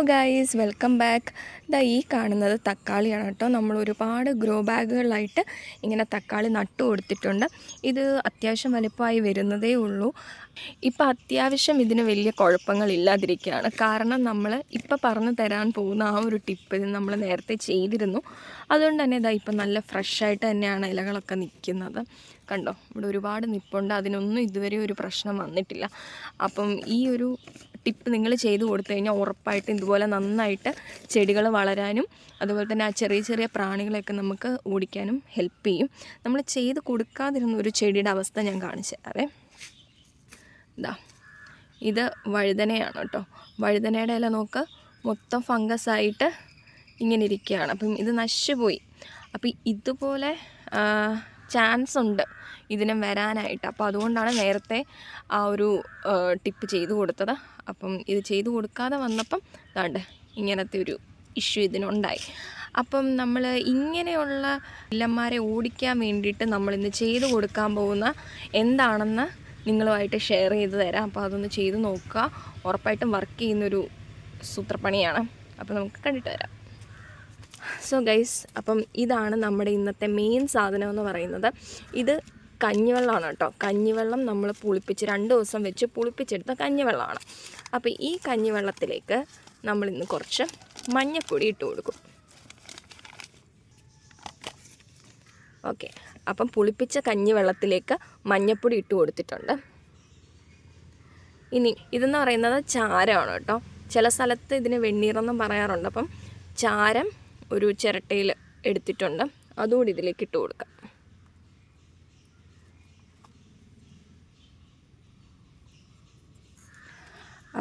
Guys welcome back. ദാ ഈ കാണുന്നത് തക്കാളിയാണ് കേട്ടോ. നമ്മൾ ഒരുപാട് ഗ്രോ ബാഗുകളിലായിട്ട് ഇങ്ങനെ തക്കാളി നട്ടു കൊടുത്തിട്ടുണ്ട്. ഇത് അത്യാവശ്യം വലിപ്പമായി വരുന്നതേ ഉള്ളൂ. ഇപ്പം അത്യാവശ്യം ഇതിന് വലിയ കുഴപ്പങ്ങളില്ലാതിരിക്കുകയാണ് കാരണം നമ്മൾ ഇപ്പം പറഞ്ഞു തരാൻ പോകുന്ന ആ ഒരു ടിപ്പ് ഇത് നമ്മൾ നേരത്തെ ചെയ്തിരുന്നു. അതുകൊണ്ട് തന്നെ ഇതാ ഇപ്പം നല്ല ഫ്രഷായിട്ട് തന്നെയാണ് ഇലകളൊക്കെ നിൽക്കുന്നത്. കണ്ടോ? ഇവിടെ ഒരുപാട് നിപ്പുണ്ട്. അതിനൊന്നും ഇതുവരെ ഒരു പ്രശ്നം വന്നിട്ടില്ല. അപ്പം ഈ ഒരു ടിപ്പ് നിങ്ങൾ ചെയ്തു കൊടുത്തു കഴിഞ്ഞാൽ ഉറപ്പായിട്ടും ഇതുപോലെ നന്നായിട്ട് ചെടികൾ വളരാനും അതുപോലെ തന്നെ ആ ചെറിയ ചെറിയ പ്രാണികളെയൊക്കെ നമുക്ക് ഓടിക്കാനും ഹെൽപ്പ് ചെയ്യും. നമ്മൾ ചെയ്ത് കൊടുക്കാതിരുന്ന ഒരു ചെടിയുടെ അവസ്ഥ ഞാൻ കാണിച്ചു തരാവേ. ഇതാ ഇത് വഴുതനയാണ് കേട്ടോ. വഴുതനയുടെ ഇല നോക്ക്. മൊത്തം ഫംഗസ് ആയിട്ട് ഇങ്ങനെ ഇരിക്കുകയാണ്. അപ്പം ഇത് നശിച്ചുപോയി. അപ്പം ഇതുപോലെ ചാൻസ് ഉണ്ട്. ഇതിനും വരാനായിട്ട്. അപ്പോൾ അതുകൊണ്ടാണ് നേരത്തെ ആ ഒരു ടിപ്പ് ചെയ്തു കൊടുത്തത്. അപ്പം ഇത് ചെയ്തു കൊടുക്കാതെ വന്നപ്പം ഇതാണ്ട് ഇങ്ങനത്തെ ഒരു ഇഷ്യൂ ഇതിനുണ്ടായി. അപ്പം നമ്മൾ ഇങ്ങനെയുള്ള ഇല്ലന്മാരെ ഓടിക്കാൻ വേണ്ടിയിട്ട് നമ്മളിന്ന് ചെയ്തു കൊടുക്കാൻ പോകുന്ന എന്താണെന്ന് നിങ്ങളുമായിട്ട് ഷെയർ ചെയ്ത് തരാം. അപ്പോൾ അതൊന്ന് ചെയ്ത് നോക്കുക. ഉറപ്പായിട്ടും വർക്ക് ചെയ്യുന്നൊരു സൂത്രപ്പണിയാണ്. അപ്പോൾ നമുക്ക് കണ്ടിട്ട് വരാം. സോ ഗൈസ് അപ്പം ഇതാണ് നമ്മുടെ ഇന്നത്തെ മെയിൻ സാധനം എന്ന് പറയുന്നത്. ഇത് കഞ്ഞിവെള്ളമാണ് കേട്ടോ. കഞ്ഞിവെള്ളം നമ്മൾ പുളിപ്പിച്ച് രണ്ട് ദിവസം വെച്ച് പുളിപ്പിച്ചെടുത്ത കഞ്ഞിവെള്ളമാണ്. അപ്പോൾ ഈ കഞ്ഞിവെള്ളത്തിലേക്ക് നമ്മൾ ഇന്ന് കുറച്ച് മഞ്ഞപ്പൊടി ഇട്ട് കൊടുക്കും. ഓക്കെ. അപ്പം പുളിപ്പിച്ച കഞ്ഞിവെള്ളത്തിലേക്ക് മഞ്ഞപ്പൊടി ഇട്ട് കൊടുത്തിട്ടുണ്ട്. ഇനി ഇതെന്ന് പറയുന്നത് ചാരമാണ് കേട്ടോ. ചില സ്ഥലത്ത് ഇതിന് വെണ്ണീറെന്നും പറയാറുണ്ട്. അപ്പം ചാരം ഒരു ചിരട്ടയിൽ എടുത്തിട്ടുണ്ട്. അതുകൂടി ഇതിലേക്ക് ഇട്ട് കൊടുക്കാം.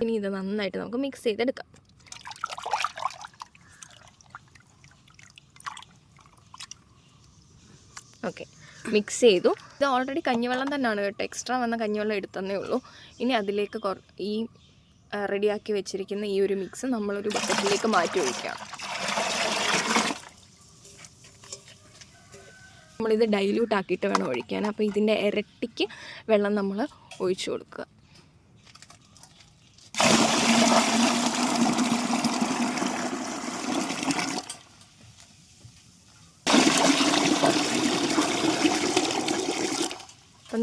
ഇനി ഇത് നന്നായിട്ട് നമുക്ക് മിക്സ് ചെയ്തെടുക്കാം. ഓക്കെ മിക്സ് ചെയ്തു. ഇത് ഓൾറെഡി കഞ്ഞിവെള്ളം തന്നെയാണ് കേട്ടോ. എക്സ്ട്രാ വന്ന കഞ്ഞിവെള്ളം എടുത്തന്നേ ഉള്ളൂ. ഇനി അതിലേക്ക് ഈ റെഡിയാക്കി വെച്ചിരിക്കുന്ന ഈ ഒരു മിക്സ് നമ്മളൊരു ബക്കറ്റിലേക്ക് മാറ്റി ഒഴിക്കാം. നമ്മളിത് ഡൈല്യൂട്ട് ആക്കിയിട്ട് വേണം ഒഴിക്കാൻ. അപ്പോൾ ഇതിന്റെ ഇരട്ടിക്ക് വെള്ളം നമ്മൾ ഒഴിച്ചു കൊടുക്കുക.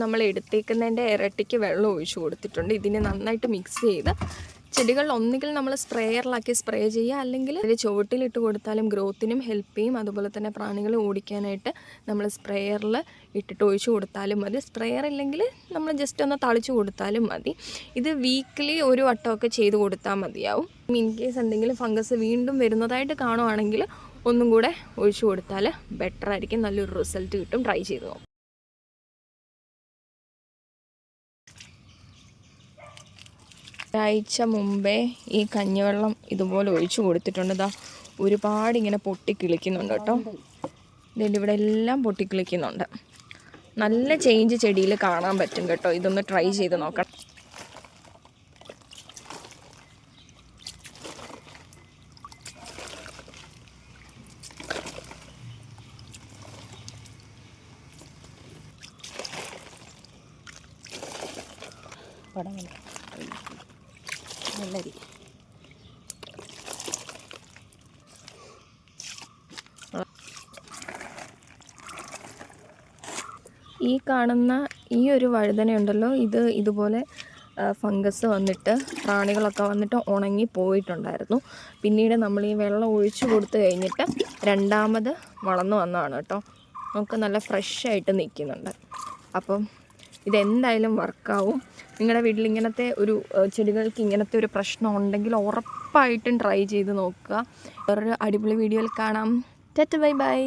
നമ്മൾ എടുത്തേക്കുന്നതിന്റെ ഇരട്ടിക്ക് വെള്ളം ഒഴിച്ചു കൊടുത്തിട്ടുണ്ട്. ഇതിനെ നന്നായിട്ട് മിക്സ് ചെയ്ത് ചെടികൾ ഒന്നുകിൽ നമ്മൾ സ്പ്രേയറിലാക്കി സ്പ്രേ ചെയ്യുക. അല്ലെങ്കിൽ ചുവട്ടിലിട്ട് കൊടുത്താലും ഗ്രോത്തിനും ഹെൽപ്പ് ചെയ്യും. അതുപോലെ തന്നെ പ്രാണികളെ ഓടിക്കാനായിട്ട് നമ്മൾ സ്പ്രേയറിൽ ഇട്ടിട്ട് ഒഴിച്ചു കൊടുത്താലും മതി. സ്പ്രേയർ ഇല്ലെങ്കിൽ നമ്മൾ ജസ്റ്റ് ഒന്ന് തളിച്ചു കൊടുത്താലും മതി. ഇത് വീക്ക്ലി ഒരു വട്ടമൊക്കെ ചെയ്ത് കൊടുത്താൽ മതിയാവും. ഇൻ കേസ് എന്തെങ്കിലും ഫംഗസ് വീണ്ടും വരുന്നതായിട്ട് കാണുവാണെങ്കിൽ ഒന്നും കൂടെ ഒഴിച്ചു കൊടുത്താൽ ബെറ്റർ ആയിരിക്കും. നല്ലൊരു റിസൾട്ട് കിട്ടും. ട്രൈ ചെയ്ത് നോക്കും. ഒരാഴ്ച മുമ്പേ ഈ കഞ്ഞിവെള്ളം ഇതുപോലെ ഒഴിച്ചു കൊടുത്തിട്ടുണ്ട്. ഇതാ ഒരുപാട് ഇങ്ങനെ പൊട്ടിക്കിളിക്കുന്നുണ്ട് കേട്ടോ. ഇവിടെ എല്ലാം പൊട്ടിക്കിളിക്കുന്നുണ്ട് നല്ല ചേഞ്ച് ചെടിയിൽ കാണാൻ പറ്റും കേട്ടോ. ഇതൊന്ന് ട്രൈ ചെയ്ത് നോക്കണം. പടം വെള്ളരി. ഈ കാണുന്ന ഈ ഒരു വഴുതനയുണ്ടല്ലോ ഇത് ഇതുപോലെ ഫംഗസ് വന്നിട്ട് പ്രാണികളൊക്കെ വന്നിട്ട് ഉണങ്ങി പോയിട്ടുണ്ടായിരുന്നു. പിന്നീട് നമ്മൾ ഈ വെള്ളം ഒഴിച്ചു കൊടുത്തു കഴിഞ്ഞിട്ട് രണ്ടാമത് വളർന്നു വന്നതാണ് കേട്ടോ. നമുക്ക് നല്ല ഫ്രഷ് ആയിട്ട് നിൽക്കുന്നുണ്ട്. അപ്പം ഇതെന്തായാലും വർക്കാവും നിങ്ങളുടെ വീട്ടിൽ ഇങ്ങനത്തെ ഒരു ചെടികൾക്ക് ഇങ്ങനത്തെ ഒരു പ്രശ്നം ഉണ്ടെങ്കിൽ ഉറപ്പായിട്ടും ട്രൈ ചെയ്ത് നോക്കുക. വേറൊരു അടിപൊളി വീഡിയോയിൽ കാണാം. ടെറ്റ് ബൈ ബൈ.